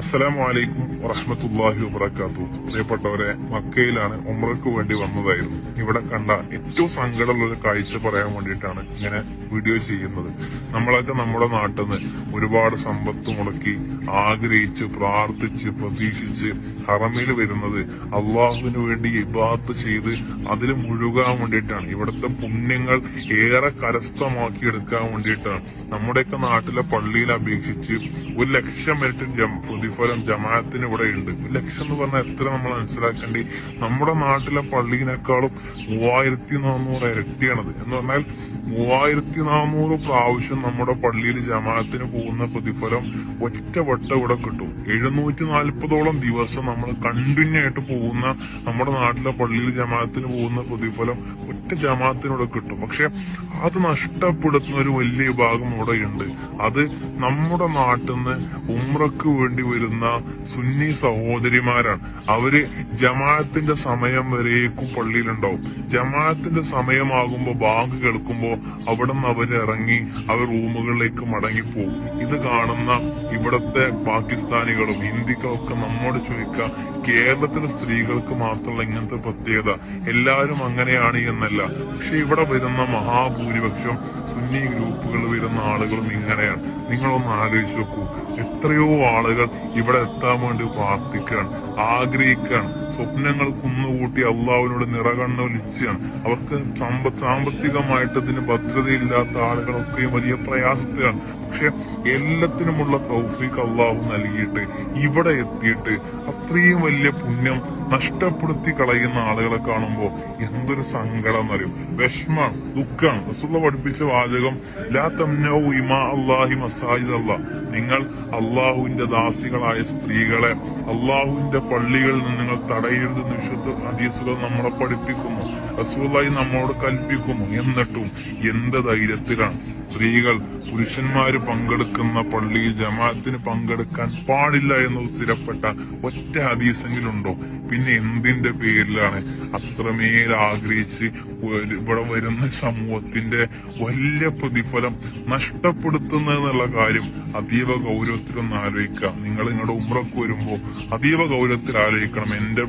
അസ്സലാമു അലൈക്കും വറഹമത്തല്ലാഹി വബർക്കാത്തു പ്രിയപ്പെട്ടവരെ മക്കയിലാണ് ഉമ്രക്ക് വേണ്ടി വന്നതായിരുന്നു. ഇവിടെ കണ്ട ഏറ്റവും സങ്കടമുള്ള ഒരു കാഴ്ച പറയാൻ വേണ്ടിയിട്ടാണ് ഇങ്ങനെ വീഡിയോ ചെയ്യുന്നത്. നമ്മളൊക്കെ നമ്മുടെ നാട്ടിൽ നിന്ന് ഒരുപാട് സമ്പത്ത് മുടക്കി ആഗ്രഹിച്ച് പ്രാർത്ഥിച്ച് പ്രതീക്ഷിച്ച് ഹറമിൽ വരുന്നത് അള്ളാഹുവിന് വേണ്ടി ഇബാത്ത് ചെയ്ത് അതിൽ മുഴുകാൻ വേണ്ടിയിട്ടാണ്. ഇവിടുത്തെ പുണ്യങ്ങൾ ഏറെ കരസ്ഥമാക്കിയെടുക്കാൻ വേണ്ടിയിട്ടാണ്. നമ്മുടെയൊക്കെ നാട്ടിലെ പള്ളിയിൽ അപേക്ഷിച്ച് ഒരു ലക്ഷം മിനിറ്റ് ജം- പ്രതിഫലം ജമാഅത്തിന് ഇവിടെ ഉണ്ട് ലക്ഷം എന്ന് പറഞ്ഞാൽ എത്ര നമ്മൾ മനസ്സിലാക്കേണ്ടി. നമ്മുടെ നാട്ടിലെ പള്ളിയിനേക്കാളും മൂവായിരത്തി നാനൂറ് ഇരട്ടിയാണത്. എന്ന് പറഞ്ഞാൽ മൂവായിരത്തി നാനൂറ് പ്രാവശ്യം നമ്മുടെ പള്ളിയിൽ ജമാഅത്തിന് പോകുന്ന പ്രതിഫലം ഒറ്റവട്ട ഇവിടെ കിട്ടും. എഴുന്നൂറ്റി നാൽപ്പതോളം ദിവസം നമ്മൾ കണ്ടിന്യൂ ആയിട്ട് പോകുന്ന നമ്മുടെ നാട്ടിലെ പള്ളിയിൽ ജമാഅത്തിന് പോകുന്ന പ്രതിഫലം ഒറ്റ ജമാഅത്തിനൂടെ കിട്ടും. പക്ഷെ അത് നഷ്ടപ്പെടുത്തുന്ന ഒരു വലിയ വിഭാഗം ഇവിടെ ഉണ്ട് അത് നമ്മുടെ നാട്ടിൽ നിന്ന് ഉമ്രക്ക് വേണ്ടി വരുന്ന സുന്നി സഹോദരിമാരാണ്. അവർ ജമാഅത്തിന്റെ സമയം വരേക്കും പള്ളിയിലുണ്ടാവും. ജമാഅത്തിന്റെ സമയമാകുമ്പോ ബാങ്ക് കേൾക്കുമ്പോ അവിടെ നിന്ന് അവർ ഇറങ്ങി അവർ റൂമുകളിലേക്ക് മടങ്ങിപ്പോകും. ഇത് കാണുന്ന ഇവിടത്തെ പാകിസ്ഥാനികളും ഹിന്ദിക്കൊക്കെ നമ്മോട് ചോദിക്കുക കേരളത്തിലെ സ്ത്രീകൾക്ക് മാത്രമുള്ള ഇങ്ങനത്തെ പ്രത്യേകത? എല്ലാവരും അങ്ങനെയാണ് എന്നല്ല. പക്ഷെ ഇവിടെ വരുന്ന മഹാഭൂരിപക്ഷം സുന്നി ഗ്രൂപ്പുകൾ വരുന്ന ആളുകളും ഇങ്ങനെയാണ്. നിങ്ങളൊന്ന് ആലോചിച്ച് നോക്കൂ. എത്രയോ ആളുകൾ ഇവിടെ എത്താൻ വേണ്ടി പ്രാർത്ഥിക്കുകയാണ് ആഗ്രഹിക്കുകയാണ്. സ്വപ്നങ്ങൾ കുന്നുകൂട്ടി അള്ളാഹുവിനോട് നിറകണ്ണൊലിച്ചാണ് അവർക്ക് സമ്പ സാമ്പത്തികമായിട്ട് ഇതിന് ഭദ്രതയില്ലാത്ത ആളുകളൊക്കെ വലിയ പ്രയാസത്തിലാണ്. പക്ഷെ എല്ലാത്തിനുമുള്ള തൗഫീഖ് അള്ളാഹു നൽകിയിട്ട് ഇവിടെ എത്തിയിട്ട് അത്രയും വലിയ പുണ്യം നഷ്ടപ്പെടുത്തി കളയുന്ന ആളുകളെ കാണുമ്പോൾ എന്തൊരു സങ്കടം എന്നറിയും? വിഷമാണ് ദുഃഖമാണ് പഠിപ്പിച്ച വാചകം ലാ തംനൗ ഇമാ അള്ളാഹി മസാജിദ് അല്ലാ നിങ്ങൾ അള്ളാഹുവിന്റെ ദാസികളായ സ്ത്രീകളെ അള്ളാഹുവിന്റെ പള്ളികളിൽ നിന്ന് നിങ്ങൾ തടയരുതെന്ന് വിശുദ്ധ ഹദീസുകൾ നമ്മളെ പഠിപ്പിക്കുന്നു. റസൂലായി നമ്മോട് കൽപ്പിക്കുന്നു. എന്നിട്ടും എന്ത് ധൈര്യത്തിലാണ്? സ്ത്രീകൾ പുരുഷന്മാര് പങ്കെടുക്കുന്ന പള്ളിയിൽ ജമാഅത്തിന് പങ്കെടുക്കാൻ പാടില്ല എന്ന് സ്ഥിരപ്പെട്ട ഒറ്റ ഹദീസെങ്കിലുണ്ടോ? പിന്നെ എന്തിന്റെ പേരിലാണ്? അത്രമേൽ ആഗ്രഹിച്ച് ഇവിടെ വരുന്ന സമൂഹത്തിന്റെ വലിയ പ്രതിഫലം നഷ്ടപ്പെടുത്തുന്നതെന്നുള്ള കാര്യം അതീവ ഗൗരവത്തിലൊന്ന് ആലോചിക്കുക നിങ്ങൾ നിങ്ങളുടെ ഉമ്രക്ക് വരുമ്പോൾ അതീവ ഗൗരവത്തിൽ ആലോചിക്കണം. എന്റെ